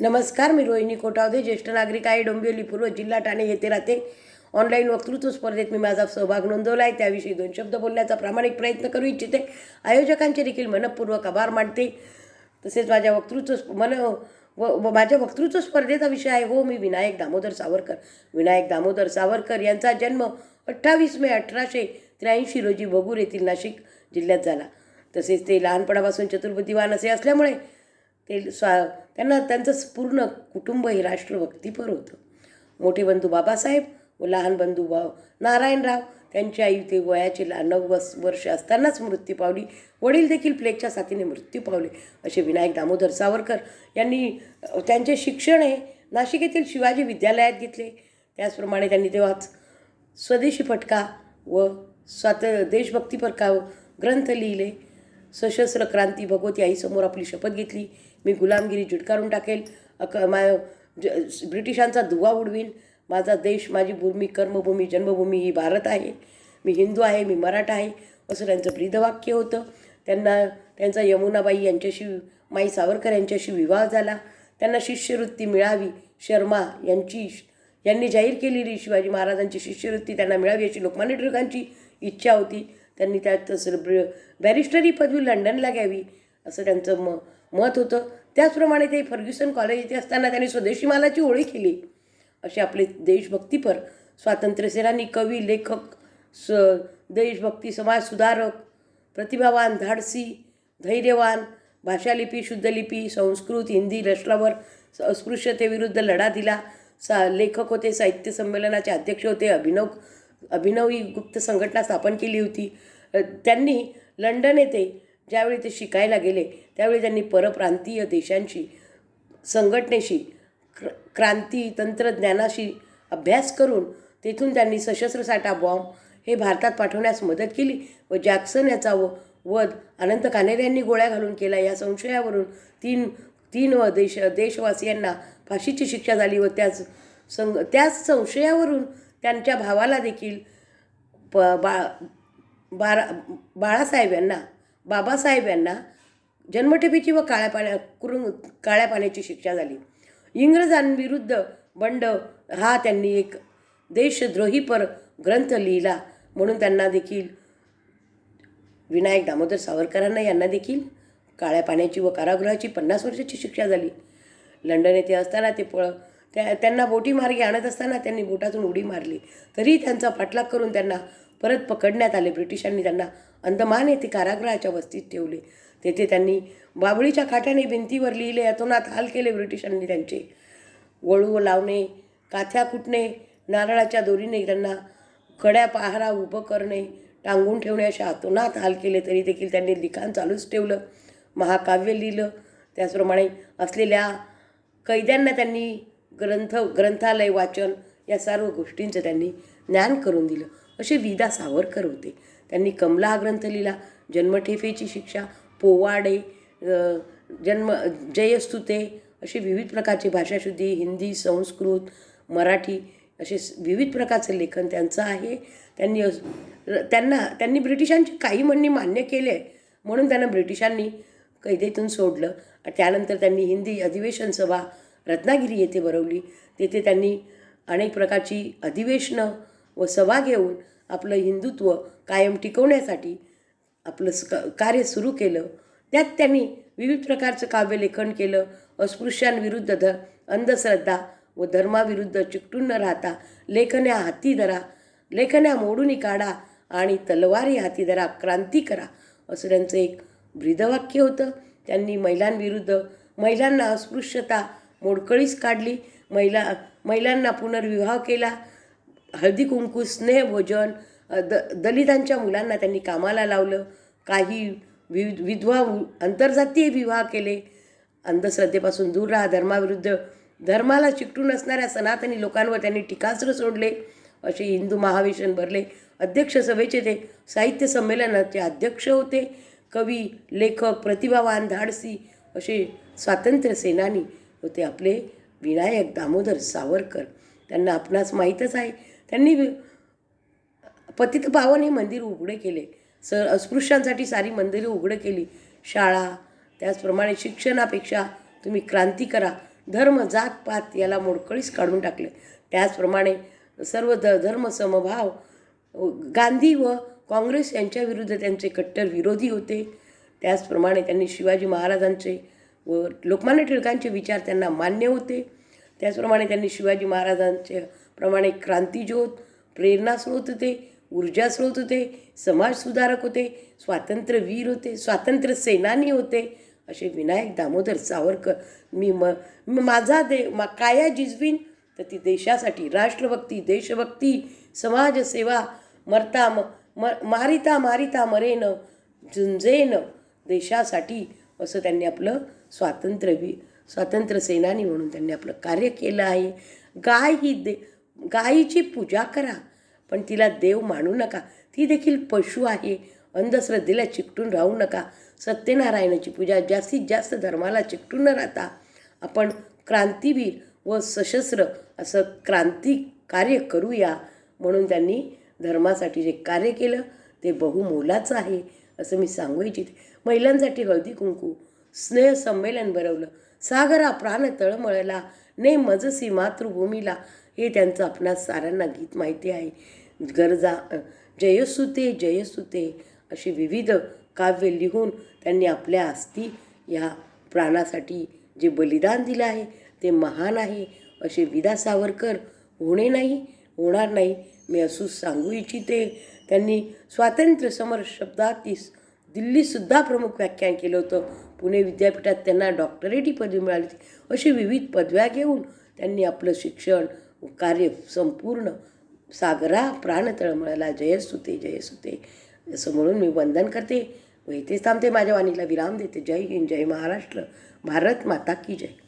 नमस्कार मी रोहिणी कोटावदे ज्येष्ठ नागरिक आहे. डोंबिवली पूर्व जिल्हा ठाणे येथे राहते. ऑनलाईन वक्तृत्व स्पर्धेत मी माझा सहभाग नोंदवला आहे. त्याविषयी दोन शब्द बोलण्याचा प्रामाणिक प्रयत्न करू इच्छिते. आयोजकांचे देखील मनपूर्वक आभार मानते. तसेच माझ्या वक्तृत्व मन व व माझ्या वक्तृत्व स्पर्धेचा विषय आहे. हो मी विनायक दामोदर सावरकर. विनायक दामोदर सावरकर यांचा जन्म अठ्ठावीस मे अठराशे त्र्याऐंशी रोजी बगूर येथील नाशिक जिल्ह्यात झाला. तसेच ते लहानपणापासून चतुर्बुद्धिवान असे असल्यामुळे ते स्वा त्यांना त्यांचं पूर्ण कुटुंब हे राष्ट्रभक्तीपर होतं. मोठे बंधू बाबासाहेब व लहान बंधू बा नारायणराव त्यांची आई ते वयाचे ला नऊ वर्ष असतानाच मृत्यू पावली. वडील देखील प्लेगच्या साथीने मृत्यू पावले असे विनायक दामोदर सावरकर यांनी त्यांचे शिक्षण हे नाशिक येथील शिवाजी विद्यालयात घेतले. त्याचप्रमाणे त्यांनी तेव्हाच स्वदेशी फटका व स्वात देशभक्तीपर का ग्रंथ लिहिले. सशस्त्र क्रांती भगवती आईसमोर आपली शपथ घेतली. मी गुलामगिरी झुटकारून टाकेल. अक मा ज ब्रिटिशांचा दुवा उडवीन. माझा देश माझी भूमी कर्मभूमी जन्मभूमी ही भारत आहे. मी हिंदू आहे मी मराठा आहे. असं त्यांचं ब्रीदवाक्य होतं. त्यांना त्यांचा यमुनाबाई यांच्याशी माई सावरकर यांच्याशी विवाह झाला. त्यांना शिष्यवृत्ती मिळावी. शर्मा यांची यांनी जाहीर केलेली शिवाजी महाराजांची शिष्यवृत्ती त्यांना मिळावी अशी लोकमान्य टिळकांची इच्छा होती. त्यांनी त्यात ब्र बॅरिस्टरी पदवी लंडनला घ्यावी. असं त्यांचं म मत होतं. त्याचप्रमाणे ते फर्ग्युसन कॉलेज येथे असताना त्यांनी स्वदेशी मालाची होळी केली. असे आपले देशभक्तीपर स्वातंत्र्यसेनानी कवी लेखक स देशभक्ती समाज सुधारक प्रतिभावान धाडसी धैर्यवान भाषालिपी शुद्धलिपी संस्कृत हिंदी रश्लावर अस्पृश्यतेविरुद्ध लढा दिला. सा लेखक होते साहित्य संमेलनाचे अध्यक्ष होते अभिनव अभिनवी गुप्त संघटना स्थापन केली होती. त्यांनी लंडन येथे ज्यावेळी ते शिकायला गेले त्यावेळी त्यांनी परप्रांतीय देशांशी संघटनेशी क्र क्रांती तंत्रज्ञानाशी अभ्यास करून तेथून त्यांनी सशस्त्र साठा बॉम्ब हे भारतात पाठवण्यास मदत केली व जॅक्सन याचा व वध अनंत कानेरे यांनी गोळ्या घालून केला. या संशयावरून तीन तीन व देश देशवासियांना फाशीची शिक्षा झाली व त्याच संग त्याच संशयावरून त्यांच्या भावाला देखील प बा बारा बाळासाहेब यांना बाबासाहेब यांना जन्मठेपेची व काळ्या पाण्या कुरुंग काळ्या पाण्याची शिक्षा झाली. इंग्रजांविरुद्ध बंड हा त्यांनी एक देशद्रोहीपर ग्रंथ लिहिला म्हणून त्यांना देखील विनायक दामोदर सावरकरांना यांना देखील काळ्या पाण्याची व कारागृहाची पन्नास वर्षाची शिक्षा झाली. लंडन येथे असताना ते पळ त्या त्यांना बोटी मार्गे आणत असताना त्यांनी बोटातून उडी मारली. तरी त्यांचा पाठलाग करून त्यांना परत पकडण्यात आले. ब्रिटिशांनी त्यांना अंदमान येथे कारागृहाच्या वस्तीत ठेवले. तेथे त्यांनी बाबळीच्या काठ्याने भिंतीवर लिहिले. अतोनात हाल केले ब्रिटिशांनी त्यांचे. वळू लावणे काथ्या कुटणे नारळाच्या दोरीने त्यांना कड्या पहारा उभं करणे टांगून ठेवणे अशा अतोनात हाल केले तरी देखील त्यांनी लिखाण चालूच ठेवलं. महाकाव्य लिहिलं. त्याचप्रमाणे असलेल्या कैद्यांना त्यांनी ग्रंथ ग्रंथालय वाचन या सर्व गोष्टींचं त्यांनी ज्ञान करून दिलं. असे विदा सावरकर होते. त्यांनी कमला हा ग्रंथ लिहिला जन्मठेपेची शिक्षा पोवाडे जन्म जयस्तुते असे विविध प्रकारचे भाषाशुद्धी हिंदी संस्कृत मराठी असे विविध प्रकारचं लेखन त्यांचं आहे. त्यांनी त्यांना त्यांनी ब्रिटिशांची काही म्हणणी मान्य केले म्हणून त्यांना ब्रिटिशांनी कैदेतून सोडलं. त्यानंतर त्यांनी हिंदी अधिवेशन सभा रत्नागिरी येथे भरवली. तेथे त्यांनी अनेक प्रकारची अधिवेशनं व सभा घेऊन आपलं हिंदुत्व कायम टिकवण्यासाठी आपलं स क- कार्य सुरू केलं. त्यात त्यांनी विविध प्रकारचं काव्यलेखन केलं. अस्पृश्यांविरुद्ध ध अंधश्रद्धा व धर्माविरुद्ध चिकटून न राहता लेखन्या हाती धरा लेखन्या मोडून काढा आणि तलवारी हाती धरा क्रांती करा असं त्यांचं एक ब्रीदवाक्य होतं. त्यांनी महिलांविरुद्ध महिलांना अस्पृश्यता मोडकळीस काढली. महिला महिलांना पुनर्विवाह केला. हळदी कुंकू स्नेहभोजन द दलितांच्या मुलांना त्यांनी कामाला लावलं. काही वि विधवा आंतरजातीय विवाह केले. अंधश्रद्धेपासून दूर राहा. धर्माविरुद्ध धर्माला चिकटून असणाऱ्या सनातनी लोकांवर त्यांनी टीकास्त्र सोडले. असे हिंदू महावेशन भरले. अध्यक्ष सभेचे ते साहित्य संमेलनाचे अध्यक्ष होते. कवी लेखक प्रतिभावान धाडसी असे स्वातंत्र्य सेनानी होते आपले विनायक दामोदर सावरकर. त्यांना आपणास माहीतच आहे. त्यांनी पतित पावन हे मंदिर उघडे केले. स अस्पृश्यांसाठी सारी मंदिरे उघडे केली. शाळा त्याचप्रमाणे शिक्षणापेक्षा तुम्ही क्रांती करा. धर्म जात पात याला मोडकळीस काढून टाकले. त्याचप्रमाणे सर्व ध धर्म समभाव गांधी व काँग्रेस यांच्याविरुद्ध त्यांचे कट्टर विरोधी होते. त्याचप्रमाणे त्यांनी शिवाजी महाराजांचे व लोकमान्य टिळकांचे विचार त्यांना मान्य होते. त्याचप्रमाणे त्यांनी शिवाजी महाराजांच्या प्रमाणे क्रांतीज्योत प्रेरणास्रोत होते ऊर्जा स्रोत होते समाजसुधारक होते स्वातंत्र्यवीर होते स्वातंत्र्य सेनानी होते असे विनायक दामोदर सावरकर. मी म माझा दे मा काया जिजवीन तर ती देशासाठी राष्ट्रभक्ती देशभक्ती समाजसेवा मरता म म- मारिता मारिता मरेन झुंजेन देशासाठी असं त्यांनी आपलं स्वातंत्र्यवी स्वातंत्र्य सेनानी म्हणून त्यांनी आपलं कार्य केलं आहे. गाय ही दे गायीची पूजा करा पण तिला देव मानू नका. ती देखील पशु आहे. अंधश्रद्धेला चिकटून राहू नका. सत्यनारायणाची पूजा जास्तीत जास्त धर्माला चिकटून न राहता आपण क्रांतीवीर व सशस्त्र असं क्रांती कार्य करूया म्हणून त्यांनी धर्मासाठी जे कार्य केलं ते बहुमोलाचं आहे असं मी सांगू इच्छिते. महिलांसाठी हळदी कुंकू स्नेह संमेलन भरवलं सागरा प्राण तळमळला ने मजसी मातृभूमीला हे त्यांचं आपणास साऱ्यांना गीत माहिती आहे. गरजा जयसुते जयसुते अशी विविध काव्य लिहून त्यांनी आपल्या अस्थी या प्राणासाठी जे बलिदान दिलं आहे ते महान आहे असे विदा सावरकर होणे नाही होणार नाही मी असू सांगू इच्छिते. त्यांनी स्वातंत्र्य समर शब्दातीस दिल्लीसुद्धा प्रमुख व्याख्यान केलं होतं. पुणे विद्यापीठात त्यांना डॉक्टरेट पदवी मिळाली होती. अशी विविध पदव्या घेऊन त्यांनी आपलं शिक्षण कार्य संपूर्ण सागरा प्राणतळमळाला जयसुते जयसुते असं म्हणून मी वंदन करते. व इथेच थांबते. माझ्या वाणीला विराम देते. जय हिंद जय महाराष्ट्र. भारत माता की जय.